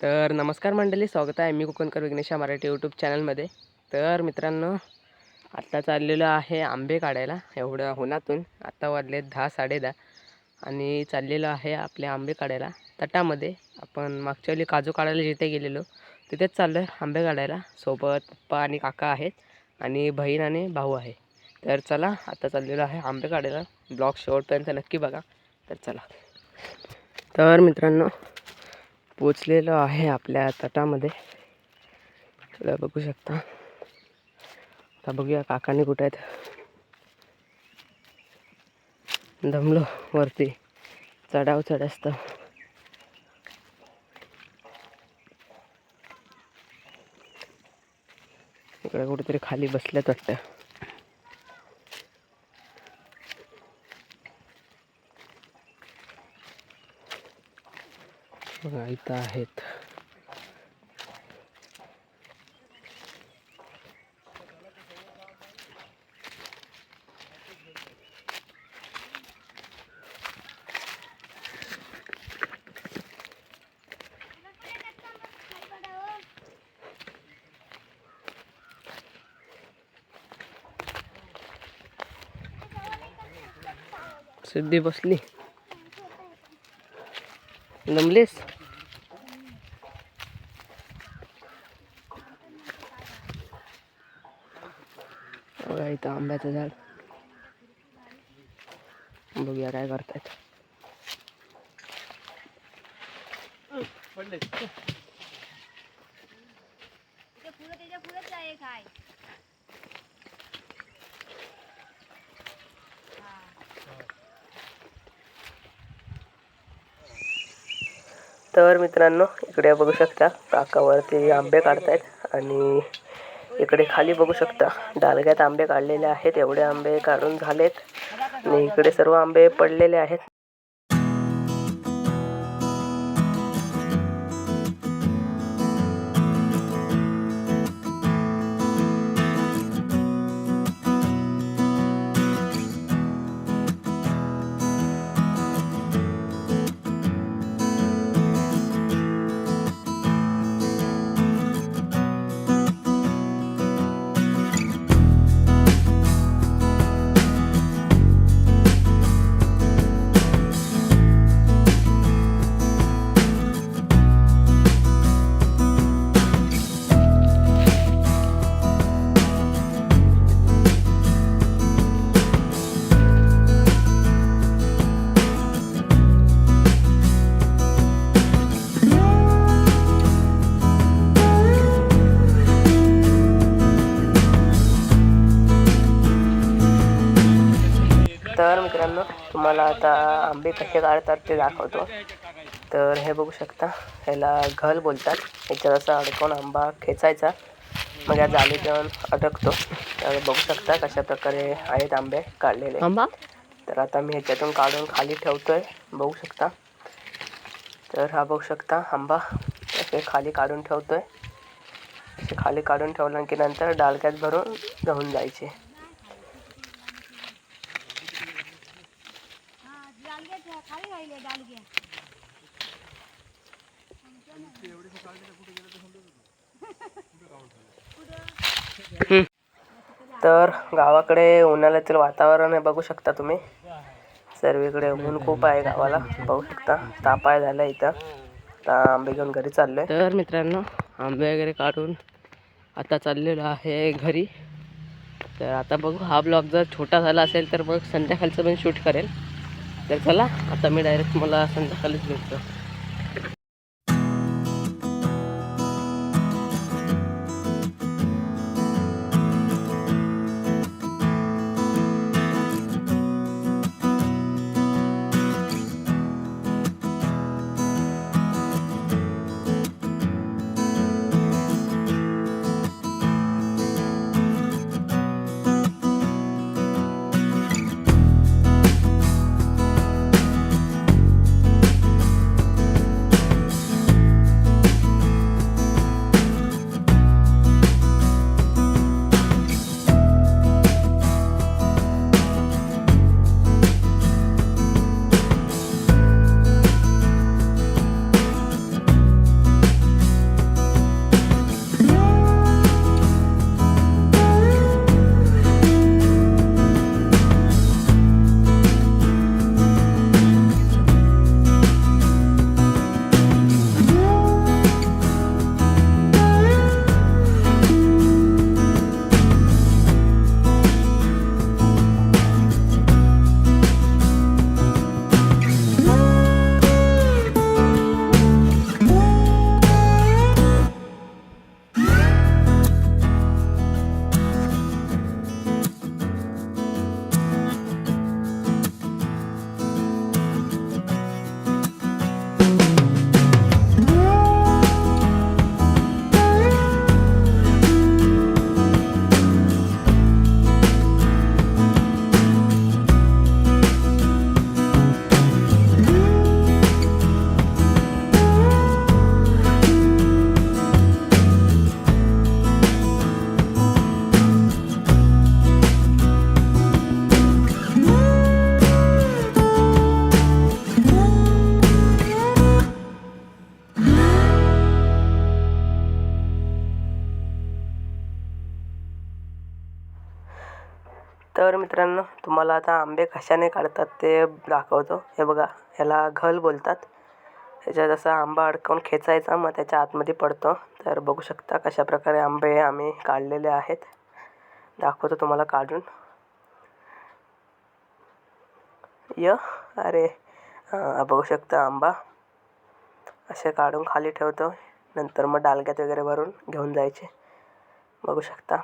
तर नमस्कार मंडळी स्वागत आहे मी कोकणकर विघ्नेशा मराठी यूट्यूब चॅनलमध्ये तर मित्रांनो आत्ता चाललेलो आहे आंबे काढायला एवढ्या उन्हातून. आत्ता वाजले दहा साडे दहा. आणि चाललेलो आहे आपले आंबे काढायला तटामध्ये. आपण मागच्या वेळी काजू काढायला जिथे गेलेलो तिथेच चाललो आहे आंबे काढायला. सोबत पप्पा आणि काका आहेत आणि बहीण आणि भाऊ आहे. तर चला आता चाललेलो आहे आंबे काढायला. ब्लॉग शेवटपर्यंत नक्की बघा. तर चला. तर मित्रांनो पोचलेलो आहे आपल्या तटामध्ये. तुला बघू शकता. आता बघूया काकाने कुठे आहेत. दमलो वरती. चढाव चढ असतं इकडे कुठेतरी खाली बसल्यात वाटतं. बघा इथं आहेत सिद्धी बसली जमलीस बघा इथं आंब्याचं झाड बघूया काय करतायत तर मित्रांनो इकडे बघू शकता काकावरती आंबे काढतायत आणि इकडे खाली बघू शकता. डालग्यात आंबे काढलेले आहेत. एवढे आंबे काढून झालेत. आणि इकडे सर्व आंबे पडलेले आहेत. मित्रांनो तुम्हाला आता आंबे कसे काढतात ते दाखवतो. तर हे बघू शकता ह्याला घल बोलतात. ह्याच्यात असा अडकून आंबा खेचायचा. मग या जाळीत जाऊन अडकतो. तर बघू शकता कशा प्रकारे आहेत आंबे काढलेले. आंबा? तर आता मी ह्याच्यातून काढून खाली ठेवतोय बघू शकता. तर हा बघू शकता आंबा असे खाली काढून ठेवतोय. असे खाली काढून ठेवलं की नंतर डालक्यात भरून घेऊन जायचे हा डालगे खाली राहिले तर गावाकडे उन्हाळ्यातील वातावरण आहे बघू शकता तुम्ही. सर्वीकडे ऊन खूप आहे गावाला. बघू शकता ताप आहे झाला इथं. आता आंबे घेऊन घरी चाललोय. तर मित्रांनो आंबे वगैरे काढून आता चाललेलो आहे घरी. तर आता बघू हा ब्लॉग जर छोटा झाला असेल तर मग संध्याकाळचं पण शूट करेल. तर चला आता मी डायरेक्ट मला संध्याकाळीच भेटतो. तर मित्रांनो तुम्हाला आता आंबे कशाने काढतात ते दाखवतो. हे बघा ह्याला घल बोलतात. ह्याच्यात असा आंबा अडकवून खेचायचा मग त्याच्या आतमध्ये पडतो. तर बघू शकता कशा प्रकारे आंबे आम्ही काढलेले आहेत. दाखवतो तुम्हाला काढून. य अरे बघू शकता आंबा. असे काढून खाली ठेवतो. नंतर मग डालग्यात वगैरे भरून घेऊन जायचे. बघू शकता.